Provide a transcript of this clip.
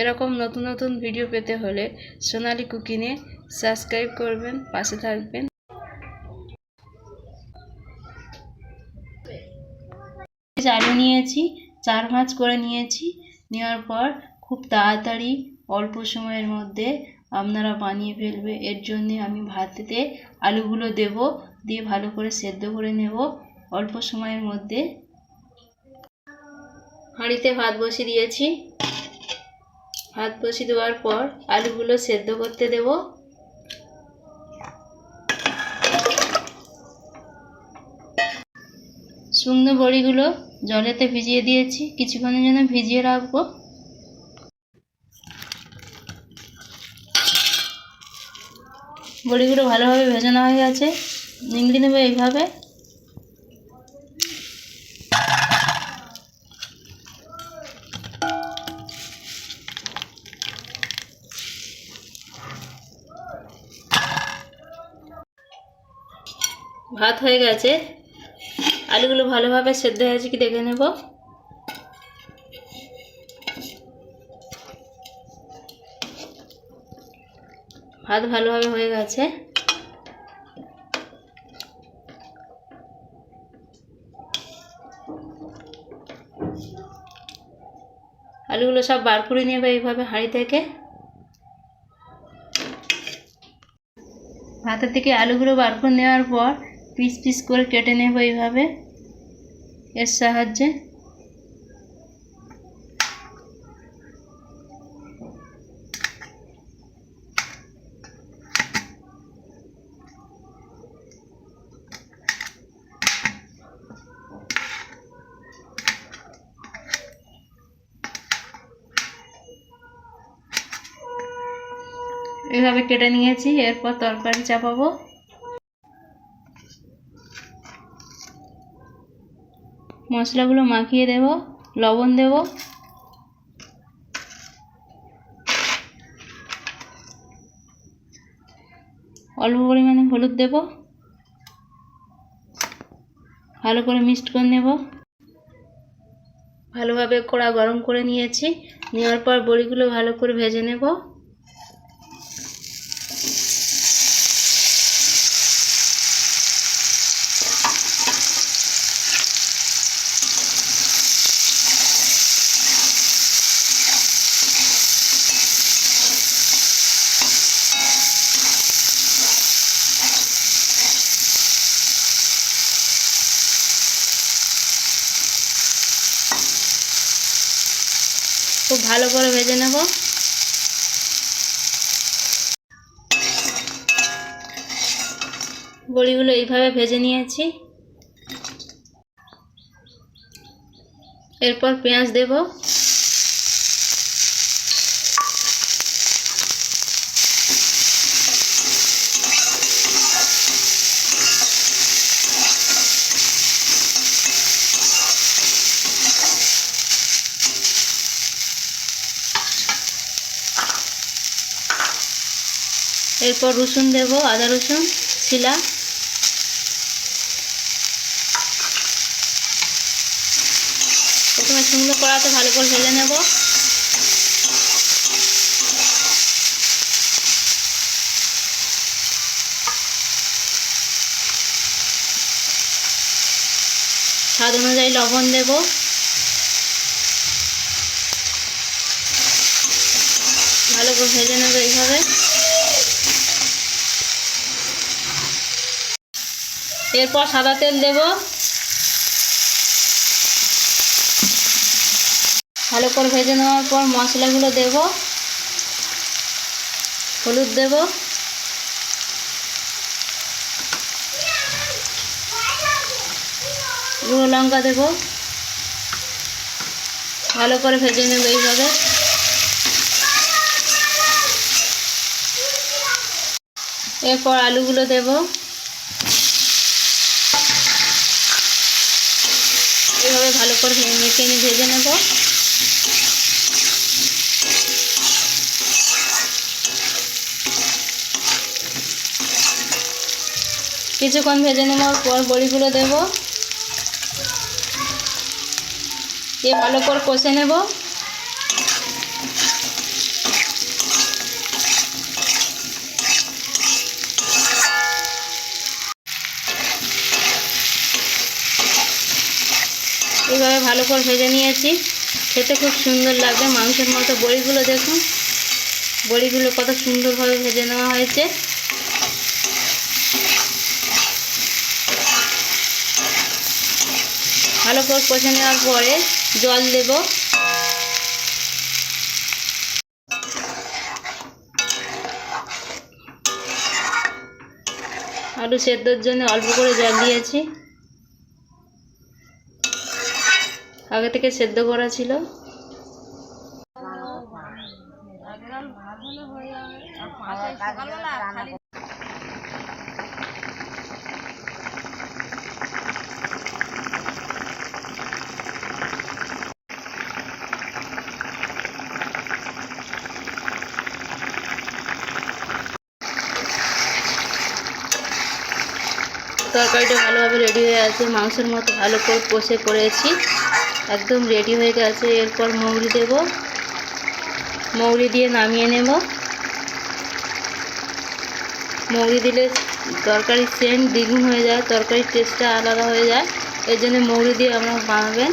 এরকম নতুন নতুন ভিডিও পেতে হলে সোনালি কুকিংয়ে সাবস্ক্রাইব করবেন, পাশে থাকবেন। আলু নিয়েছি, চার ভাঁজ করে নিয়েছি। নেওয়ার পর খুব তাড়াতাড়ি, অল্প সময়ের মধ্যে আপনারা বানিয়ে ফেলবে। এর জন্যে আমি ভাতেতে আলুগুলো দেব, দিয়ে ভালো করে সেদ্ধ করে নেব অল্প সময়ের মধ্যে। হাঁড়িতে ভাত বসিয়ে দিয়েছি। ভাত বসিয়ে দেওয়ার পর আলুগুলো সেদ্ধ করতে দেব। শুকনো বড়িগুলো জলেতে ভিজিয়ে দিয়েছি, কিছুক্ষণের জন্য ভিজিয়ে রাখব। বড়িগুলো ভালোভাবে ভেজানো হয়ে গেছে। নিংড়ে নেব এইভাবে। ভাত হয়ে গেছে। আলুগুলো ভালোভাবে সেদ্ধ হয়েছে কি দেখে নেব। ভাত ভালোভাবে হয়ে গেছে। আলুগুলো সব বার করে নেবে এইভাবে হাঁড়ি থেকে। ভাতের থেকে আলুগুলো বার করে নেওয়ার পর পিস পিস করে কেটে নেব এইভাবে। এর সাহায্যে। এভাবে কেটে নিয়েছি এরপর তরকারি চাপাবো। মশলাগুলো মাখিয়ে দেব, লবণ দেব। অল্প পরিমাণে হলুদ দেব। ভালো করে মিক্সড করে নেব। ভালোভাবে কড়া গরম করে নিয়েছি। নেওয়ার পর বড়িগুলো ভালো করে ভেজে নেব। খুব ভালো করে ভেজে নেব। বড়িগুলো এইভাবে ভেজে নিয়েছি। এরপর পেঁয়াজ দেব। এরপর রসুন দেব, আদা রসুন, শিলা। প্রথমে শুকনো কড়াতে ভালো করে ভেজে নেব। স্বাদ অনুযায়ী লবণ দেব। ভালো করে ভেজে নেব এইভাবে। এরপর সাদা তেল দেব। ভালো করে ভেজে নেওয়ার পর মশলাগুলো দেব। হলুদ দেব। গুঁড়ো লঙ্কা দেব। ভালো করে ভেজে নেব এইভাবে। এরপর আলুগুলো দেবো এভাবে ভালো করে মেখে নিয়ে ভেজে নেব। কিছুক্ষণ ভেজে নেওয়ার পর বড়িগুলো দেব। দিয়ে ভালো করে কষে নেব। ভালো করে ভেজে নিয়েছি। খেতে খুব সুন্দর লাগবে। মাংসের মতো বড়িগুলো দেখুন। বড়িগুলো কত সুন্দরভাবে ভেজে নেওয়া হয়েছে। ভালো করে কষে নেওয়ার পরে জল দেব। আলু সেদ্ধর জন্য অল্প করে জল দিয়েছি। আগে থেকে সেদ্ধ করা ছিল? তরকারিটা ভালোভাবে রেডি হয়ে আছে। মাংসের মতো ভালো করে কষে করেছি। একদম রেডি হয়ে গেছে। এরপর মৌরি দেব। মৌরি দিয়ে নামিয়ে নেব। মৌরি দিলে তরকারি সেন্ট দ্বিগুণ হয়ে যায়। তরকারির টেস্টটা আলাদা হয়ে যায়। এর জন্য মৌরি দিয়ে আপনারা বানাবেন।